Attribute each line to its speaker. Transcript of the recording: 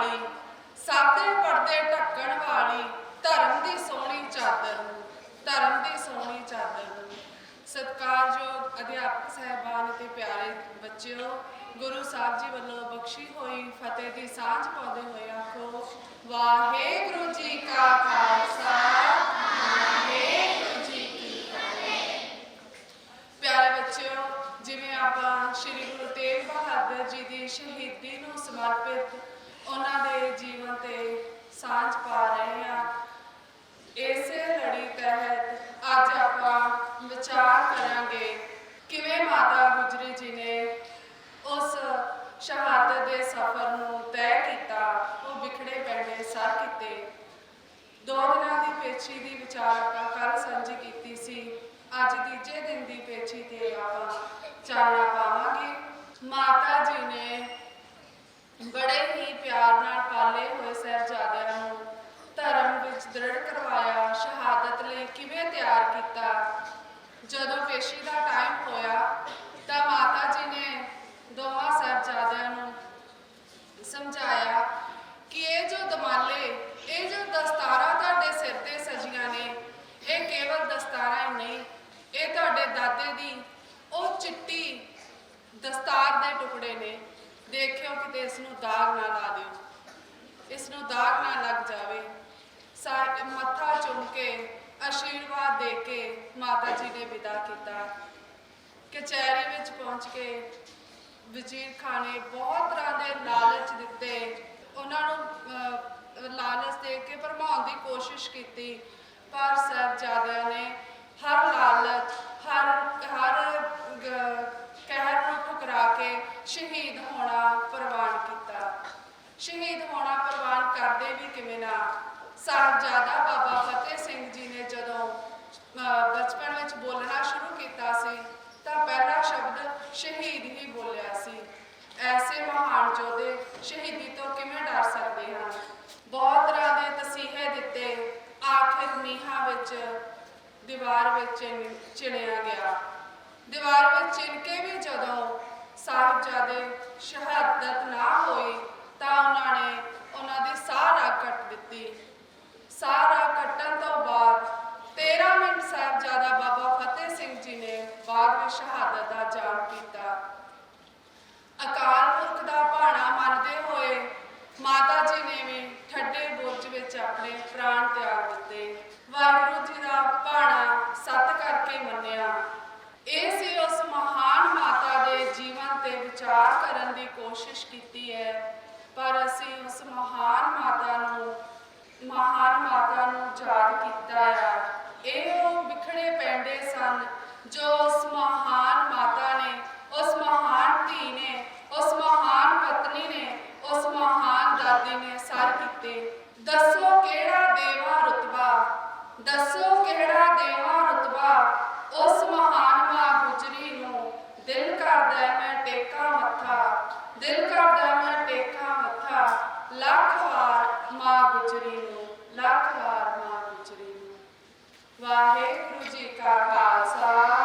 Speaker 1: ਵਾਲੀ, ਸਾਦੇ ਪਰਦੇ ਢੱਕਣ ਵਾਲੀ, ਧਰਮ ਦੀ ਸੋਹਣੀ ਚਾਦਰ, ਧਰਮ ਦੀ ਸੋਹਣੀ ਚਾਦਰ। ਸਤਕਾਰਯੋਗ ਅਧਿਆਪਕ ਸਹਿਬਾਨ ਅਤੇ ਪਿਆਰੇ ਬੱਚਿਓ, ਗੁਰੂ ਸਾਹਿਬ ਜੀ ਵੱਲੋਂ ਬਖਸ਼ੀ ਹੋਈ ਫਤਿਹ ਦੀ ਸਾਂਝ ਪਾਉਂਦੇ ਹੋਏ ਆਖੋ, ਵਾਹਿਗੁਰੂ ਜੀ ਕਾ ਖਾਲਸਾ ਜਿਵੇਂ ਆਪਾਂ ਸ੍ਰੀ ਗੁਰੂ ਤੇਗ ਬਹਾਦਰ ਜੀ ਦੀ ਸ਼ਹੀਦੀ ਨੂੰ ਸਮਰਪਿਤ ਉਹਨਾਂ ਦੇ ਜੀਵਨ ਤੇ ਸਾਂਝ ਪਾ ਰਹੇ ਹਾਂ। ਇਸੇ ਲੜੀ ਤਹਿਤ ਅੱਜ ਆਪਾਂ ਵਿਚਾਰ ਕਰਾਂਗੇ, ਕਿਵੇਂ ਮਾਤਾ ਗੁਜਰੀ ਜੀ ਨੇ ਉਸ ਸ਼ਹਾਦਤ ਦੇ ਸਫ਼ਰ ਨੂੰ ਤੈਅ ਕੀਤਾ, ਉਹ ਵਿਖੜੇ ਪੈਂਡੇ ਸਰ ਕੀਤੇ। ਦੋ ਦਿਨਾਂ ਦੀ ਪੇਛੀ ਦੀ ਵਿਚਾਰ ਆਪਾਂ ਕੱਲ ਸਾਂਝੀ ਕੀਤੀ ਸੀ, ਅੱਜ ਤੀਜੇ ਦਿਨ ਦੀ ਪੇਚੀ ਤੇ ਆਪਾਂ ਚਾਨਣਾ ਪਾਵਾਂਗੇ ਮਾਤਾ ਜੀ ਨੇ ਬੜੇ ਹੀ ਪਿਆਰ ਨਾਲ ਪਾਲੇ ਹੋਏ ਸਾਹਿਬਜ਼ਾਦਿਆਂ ਨੂੰ ਧਰਮ ਵਿੱਚ ਦ੍ਰਿੜ ਕਰਵਾਇਆ, ਸ਼ਹਾਦਤ ਲਈ ਕਿਵੇਂ ਤਿਆਰ ਕੀਤਾ? ਜਦੋਂ ਪੇਸ਼ੀ ਦਾ ਟਾਈਮ ਹੋਇਆ, ਤਾਂ ਮਾਤਾ ਜੀ ਨੇ ਦੋਵਾਂ ਸਾਹਿਬਜ਼ਾਦਿਆਂ ਨੂੰ ਸਮਝਾਇਆ ਕਿ ਇਹ ਜੋ ਦਮਾਲੇ, ਇਹ ਜੋ ਦਸਤਾਰਾਂ ਤੁਹਾਡੇ ਸਿਰ ਤੇ ਸਜੀਆਂ ਨੇ, ਇਹ ਕੇਵਲ ਦਸਤਾਰਾਂ ਹੀ ਨਹੀਂ, ਇਹ ਤੁਹਾਡੇ ਦਾਦੇ ਦੀ ਉਹ ਚਿੱਟੀ ਦਸਤਾਰ ਦੇ ਟੁਕੜੇ ਨੇ। ਦੇਖਿਓ ਕਿਤੇ ਇਸ ਨੂੰ ਦਾਗ ਨਾ ਲਾ ਦਿਓ। ਇਸ ਨੂੰ ਦਾਗ ਨਾ ਲੱਗ ਜਾਵੇ ਸਾਰੇ ਮੱਥਾ ਚੁੰਮ ਕੇ ਆਸ਼ੀਰਵਾਦ ਦੇ ਕੇ ਮਾਤਾ ਜੀ ਨੇ ਵਿਦਾ ਕੀਤਾ। ਕਚਹਿਰੀ ਵਿੱਚ ਪਹੁੰਚ ਕੇ ਵਜ਼ੀਰ ਖਾਨ ਨੇ ਬਹੁਤ ਤਰ੍ਹਾਂ ਦੇ ਲਾਲਚ ਦਿੱਤੇ। ਉਹਨਾਂ ਨੂੰ ਲਾਲਚ ਦੇ ਕੇ ਭਰਮਾਉਣ ਦੀ ਕੋਸ਼ਿਸ਼ ਕੀਤੀ। ਪਰ ਸਾਹਿਬਜ਼ਾਦਿਆਂ ਨੇ ਹਰ ਲਾਲਚ, ਹਰ ਹਰ ਕਹਿਰ ਨੂੰ ਠੁਕਰਾ ਕੇ ਸ਼ਹੀਦ ਹੋਣਾ ਪ੍ਰਵਾਨ ਕੀਤਾ। ਸ਼ਹੀਦ ਹੋਣਾ ਪ੍ਰਵਾਨ ਕਰਦੇ ਵੀ ਕਿਵੇਂ ਨਾ। ਸਾਹਿਬਜ਼ਾਦਾ ਬਾਬਾ ਫਤਿਹ ਸਿੰਘ ਜੀ ਨੇ ਬਚਪਨ ਵਿੱਚ ਬੋਲਣਾ ਸ਼ੁਰੂ ਕੀਤਾ ਸੀ, ਤਾਂ ਪਹਿਲਾ ਸ਼ਬਦ ਸ਼ਹੀਦ ਹੀ ਬੋਲਿਆ ਸੀ। ਐਸੇ ਮਹਾਨ ਯੋਧੇ ਸ਼ਹੀਦੀ ਤੋਂ ਕਿਵੇਂ ਡਰ ਸਕਦੇ ਹਨ? ਬਹੁਤ ਤਰ੍ਹਾਂ ਦੇ ਤਸੀਹੇ ਦਿੱਤੇ, ਆਖਿਰ ਨੀਹਾਂ ਵਿੱਚ, ਦੀਵਾਰ ਵਿੱਚ ਚਿਣ- ਚਿਣਿਆ ਗਿਆ। ਦੀਵਾਰ ਵਿੱਚ ਚਿਣ ਕੇ ਵੀ ਜਦੋਂ ਸਾਹਿਬਜ਼ਾਦੇ ਸ਼ਹਾਦਤ ਨਾ ਹੋਈ ਤਾਂ ਉਹਨਾਂ ਨੇ ਉਹਨਾਂ ਦੀ ਸਾਹ ਰਾਹ ਕੱਟ ਦਿੱਤੀ ਸਾਹ ਰਾਹ ਕੱਟਣ ਤੋਂ ਬਾਅਦ 13 ਮਿੰਟ ਸਾਹਿਬਜ਼ਾਦਾ ਬਾਬਾ ਫਤਿਹ ਸਿੰਘ ਜੀ ਨੇ ਬਾਅਦ ਵਿੱਚ ਸ਼ਹਾਦਤ ਦਾ ਜਾਮ ਕੀਤਾ ਅਕਾਲ ਪੁਰਖ ਦਾ ਭਾਣਾ ਮੰਨਦੇ ਹੋਏ ਮਾਤਾ ਜੀ ਨੇ ਵੀ ਠੱਡੇ ਬੁਰਜ ਵਿੱਚ ਆਪਣੇ ਪ੍ਰਾਣ ਤਿਆਗ ਦਿੱਤੇ। ਵਾਹਿਗੁਰੂ ਜੀ ਦਾ ਭਾਣਾ ਸਤ ਕਰਕੇ ਮੰਨਿਆ। ਇਹ ਸੀ ਉਸ ਮਹਾਨ ਮਾਤਾ ਦੇ ਜੀਵਨ ਤੇ ਵਿਚਾਰ ਕਰਨ ਦੀ ਕੋਸ਼ਿਸ਼ ਕੀਤੀ ਹੈ। ਪਰ ਅਸੀਂ ਉਸ ਮਹਾਨ ਮਾਤਾ ਨੂੰ, ਮਹਾਨ ਮਾਤਾ ਨੂੰ ਯਾਦ ਕੀਤਾ ਹੈ ਦਾਦੇ ਨੇ ਅਸਰ ਕੀਤੇ। ਦੱਸੋ ਕਿਹੜਾ ਦੇਵਾ ਰਤਬਾ? ਦੱਸੋ ਕਿਹੜਾ ਦੇਵਾ ਰਤਬਾ? ਉਸ ਮਹਾਨ ਮਾਂ ਗੁਜਰੀ ਨੂੰ ਦਿਲ ਕਰਦਾ ਮੈਂ ਟੇਕਾ ਮੱਥਾ। ਦਿਲ ਕਰਦਾ ਮੈਂ ਟੇਕਾ ਮੱਥਾ। ਲੱਖ ਵਾਰ ਮਾਂ ਗੁਜਰੀ ਨੂੰ, ਲੱਖ ਵਾਰ ਮਾਂ ਗੁਜਰੀ ਨੂੰ। ਵਾਹਿਗੁਰੂ ਜੀ ਕਾ ਖਾਲਸਾ।